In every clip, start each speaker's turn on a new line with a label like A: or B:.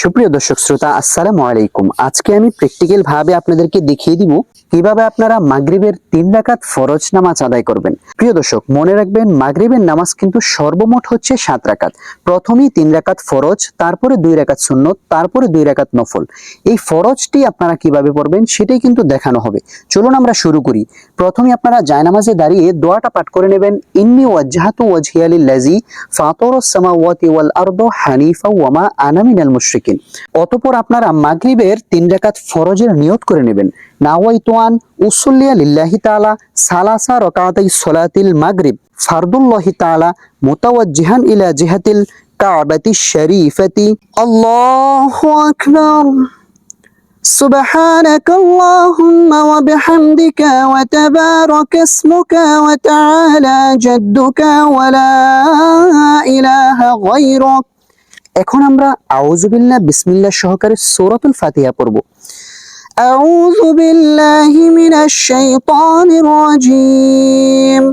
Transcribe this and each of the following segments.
A: সুপ্রিয় দর্শক শ্রোতা, আসসালামু আলাইকুম। আজকে আমি প্র্যাকটিক্যাল ভাবে আপনাদেরকে দেখিয়ে দিব কীভাবে আপনারা মাগরিবের তিন রাকাত ফরজ নামাজ আদায় করবেন। প্রিয় দর্শক, মনে রাখবেন মাগরিবের নামাজ কিন্তু সর্বমোট হচ্ছে সাত রাকাত। প্রথমেই তিন রাকাত ফরজ, তারপরে দুই রাকাত সুন্নত, তারপরে দুই রাকাত নফল। এই ফরজটি আপনারা কীভাবে পড়বেন সেটাই কিন্তু দেখানো হবে। চলুন আমরা শুরু করি। প্রথমে আপনারা জায়নামাজে দাঁড়িয়ে দোয়াটা পাঠ করে নেবেন, ইন্নি ওয়াজহাতু ওয়াজহিয়া লিল্লাযী ফাতারাস সামাওয়াতি ওয়াল আরদা হানিফা ওয়া মা আনা মিনাল মুশরিকিন। অতঃপর আপনারা মাগরিবের তিন রাকাত ফরজের নিয়ত করে নেবেন নাওয়াইতু আন উসল্লিয়া লিল্লাহি তাআলা সালাসা রাকাতাই সলাতিল মাগরিব ফারদুল্লাহি তাআলা মুতাওয়াজ্জিহান ইলা জিহাতিল কাবাতি শরীফাতি আল্লাহু আকবার سبحانك اللهم وبحمدك وتبارك اسمك وتعالى جدك ولا إله غيرك এখন আমরা আউযুবিল্লাহ বিসমিল্লাহ সহকারে সূরাতুল ফাতিহা পড়ব أعوذ بالله من الشيطان الرجيم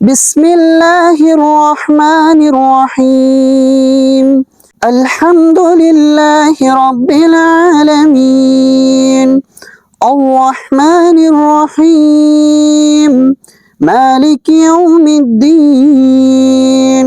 A: بسم الله الرحمن الرحيم الحمد لله رب العالمين الرحمن الرحيم مالك يوم الدين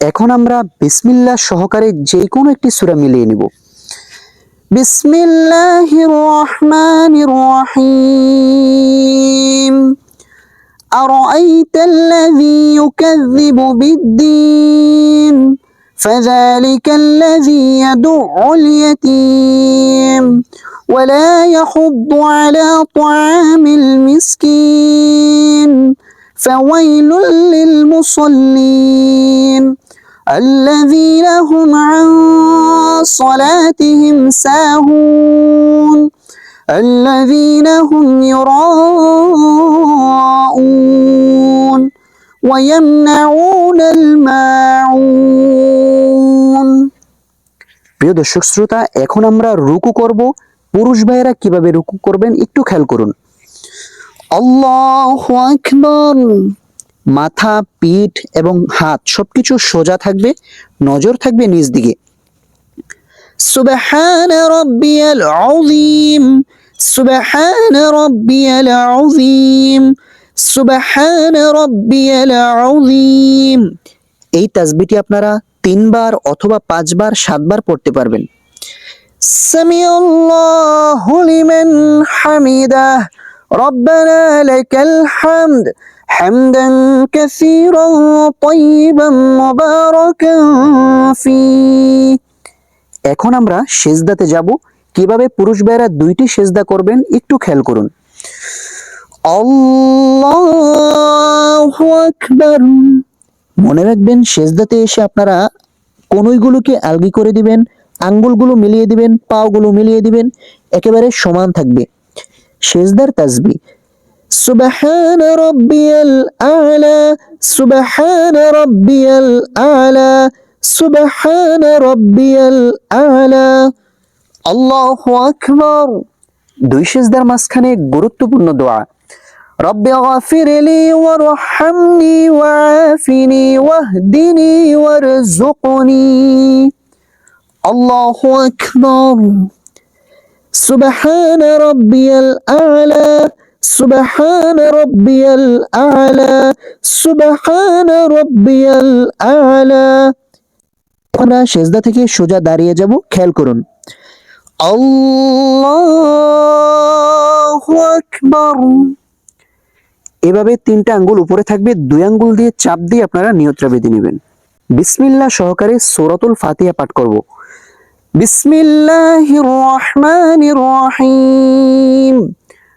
A: এখন আমরা বিসমিল্লাহ সহকারে যে কোনো একটি সূরা মিলিয়ে নিব বিসমিল্লাহির রহমানির রহিম أرأيت الذي يكذب بالدين فذلك الذي يدع اليتيم ولا يحض على طعام المسكين فويل للمصلين الذين هم عن صلاتهم ساهون الذين هم يراءون ويمنعون الماعون প্রিয় দর্শক শ্রোতা এখন আমরা রুকু করব পুরুষ ভাইয়েরা কিভাবে রুকু করবেন একটু খেয়াল করুন আল্লাহু আকবার মাথা, পিঠ এবং হাত সবকিছু সোজা থাকবে, নজর থাকবে নিজ দিকে। সুবহান রব্বিয়াল আযীম, সুবহান রব্বিয়াল আযীম, সুবহান রব্বিয়াল আযীম। এই তাসবিহটি আপনারা তিনবার অথবা পাঁচবার, সাতবার পড়তে পারবেন। সামিআল্লাহু লিমান হামিদাহ, রব্বানা লাকাল হামদ حمدا كثيرا طيبا مباركا فيه এখন আমরা সেজদাতে যাব কিভাবে পুরুষ ভাইরা দুইটি সেজদা করবেন একটু খেয়াল করুন আল্লাহু আকবার মনে রাখবেন সেজদাতে এসে আপনারা কনুইগুলোকে আলগি করে দিবেন আঙ্গুলগুলো মিলিয়ে দিবেন পাওগুলো মিলিয়ে দিবেন একেবারে সমান থাকবে সেজদার তাসবি সুবহান রব্বিয়াল আলা সুবহান রব্বিয়াল আলা সুবহান রব্বিয়াল আলা আল্লাহু আকবার দুই সেজদার মাঝখানে গুরুত্বপূর্ণ দোয়া رب اغفر لي وارحمني وعافني واهدني وارزقني الله أكبر سبحان ربي الأعلى سبحان ربي الأعلى سبحان ربي الأعلى আমরা সেজদা থেকে সোজা দাঁড়িয়ে যাব, খেয়াল করুন। আল্লাহু আকবার। এভাবে তিনটা আঙ্গুল উপরে থাকবে, দুই আঙ্গুল দিয়ে চাপ দিয়ে আপনারা নিয়ত্রা বেঁধে নেবেন। বিসমিল্লাহ সহকারে সোরাতুল ফাতিহা পাঠ করব। বিসমিল্লাহির রহমানির রহিম।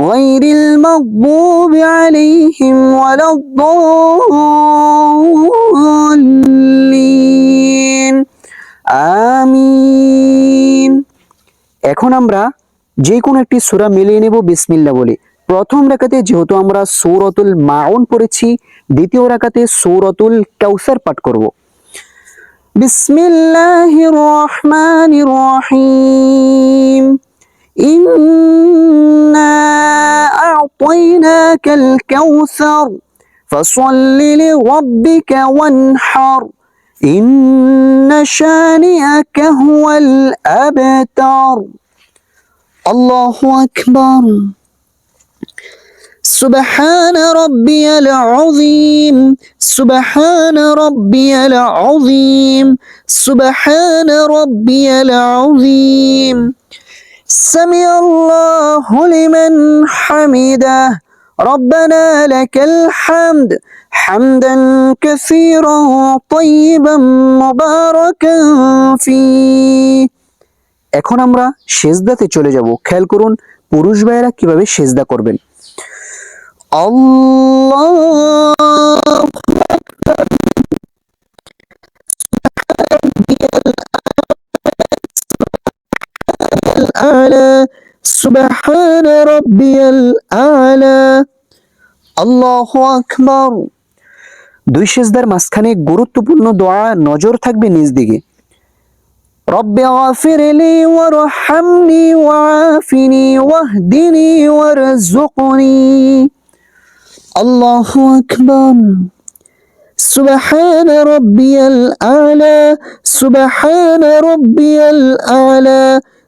A: غير المغضوب عليهم ولا الضالين আমিন এখন আমরা যে কোনো একটি সূরা মিলিয়ে নেব বিসমিল্লাহ বলে প্রথম রাকাতে যেহেতু আমরা সূরাতুল মাউন পড়েছি দ্বিতীয় রাকাতে সূরাতুল কাউসার পাঠ করব বিসমিল্লাহির রহমানির রহিম إنا أعطيناك الكوثر فصل لربك وانحر إن شانئك هو الأبتر الله أكبر سبحان ربي العظيم سبحان ربي العظيم سبحان ربي العظيم سمع الله لمن حمده ربنا لك الحمد حمدا كثيرا طيبا مباركا فيه এখন আমরা সেজদাতে চলে যাব খেয়াল করুন পুরুষ ভাইয়েরা কিভাবে সেজদা করবেন আল্লাহ الأعلى سبحان ربي الأعلى الله أكبر দুই সেজদার মাঝখানে গুরুত্বপূর্ণ দোয়া নজর থাকবে নিজ দিকে رب اغفر لي وارحمني وعافني واهدني وارزقني الله أكبر سبحان ربي الأعلى سبحان ربي الأعلى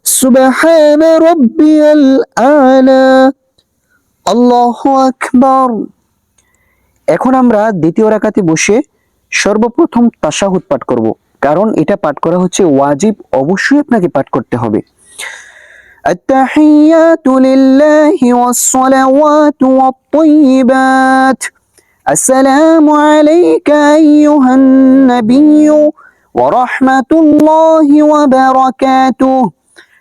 A: سبحان ربي الأعلى الله أكبر এখন আমরা দ্বিতীয় রাকাতে বসে সর্বপ্রথম তাশাহুদ পাঠ করব কারণ এটা পাঠ করা হচ্ছে ওয়াজিব অবশ্যই আপনাকে পাঠ করতে হবে التحيات لله والصلوات والطيبات السلام عليك أيها النبي ورحمة الله وبركاته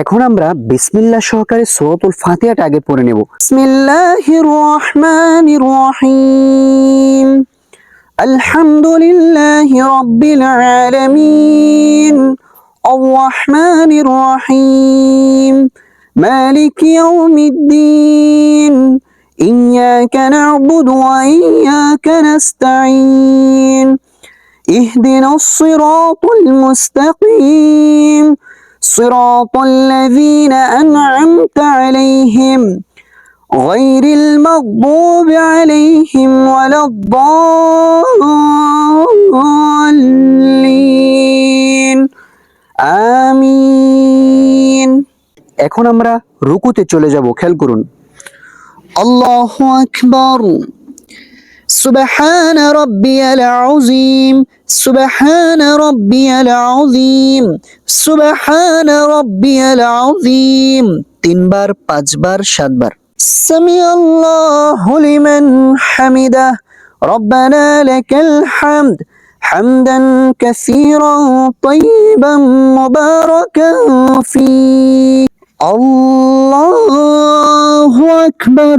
A: এখন আমরা বিসমিল্লাহ সহকারে সূরাতুল ফাতিহাটা আগে পড়ে নেব বিসমিল্লাহির রহমানির রহিম আলহামদুলিল্লাহি রাব্বিল আলামিন الرحمن الرحيم مالك يوم الدين إياك نعبد وإياك نستعين اهدنا الصراط المستقيم صراط الذين أنعمت عليهم غير المغضوب عليهم ولا الضالين আমিন এখন আমরা রুকুতে চলে যাব খেয়াল করুন আল্লাহু আকবার سبحان ربي العظيم سبحان ربي العظيم سبحان ربي العظيم তিনবার পাঁচবার সাতবার سمع الله لمن حمده ربنا لك الحمد حمدا كثيرا طيبا مباركا فيه الله أكبر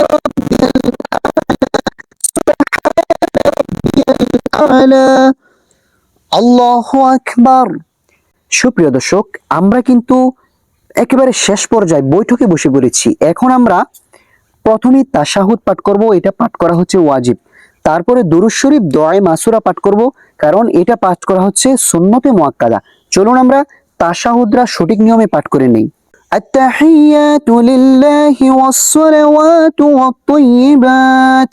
A: الأعلى سبحان ربي الأعلى আল্লাহ আকবার সুপ্রিয় দর্শক আমরা কিন্তু একেবারে শেষ পর্যায়ে বৈঠকে বসে পড়েছি এখন আমরা প্রথমেই তাশাহুদ পাঠ করব এটা পাঠ করা হচ্ছে ওয়াজিব তারপরে দুরুদ শরীফ দোয়াই মাসুরা পাঠ করব কারণ এটা পাঠ করা হচ্ছে সুন্নতে মুয়াক্কাদা চলুন আমরা তাশাহুদরা সঠিক নিয়মে পাঠ করে নেই التحيات لله والصلوات والطيبات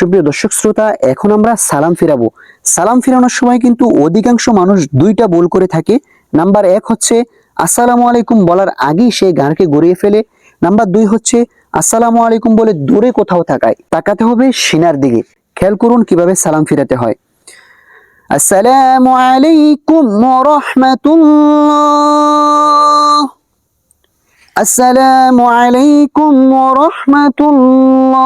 A: সুপ্রিয় দর্শক শ্রোতা, এখন আমরা সালাম ফিরাবো। সালাম ফিরানোর সময় কিন্তু অধিকাংশ মানুষ দুইটা ভুল করে থাকে। নাম্বার এক হচ্ছে, আসসালামু আলাইকুম বলার আগেই সে গানকে গড়িয়ে ফেলে। নাম্বার দুই হচ্ছে, আসসালামু আলাইকুম বলে দূরে কোথাও থাকায় তাকাতে হবে সিনার দিকে। খেয়াল করুন কীভাবে সালাম ফিরাতে হয়। আসসালামু আলাইকুম রহমাতুল্লাহ আসসালামু আলাইকুম রহমাতুল্লাহ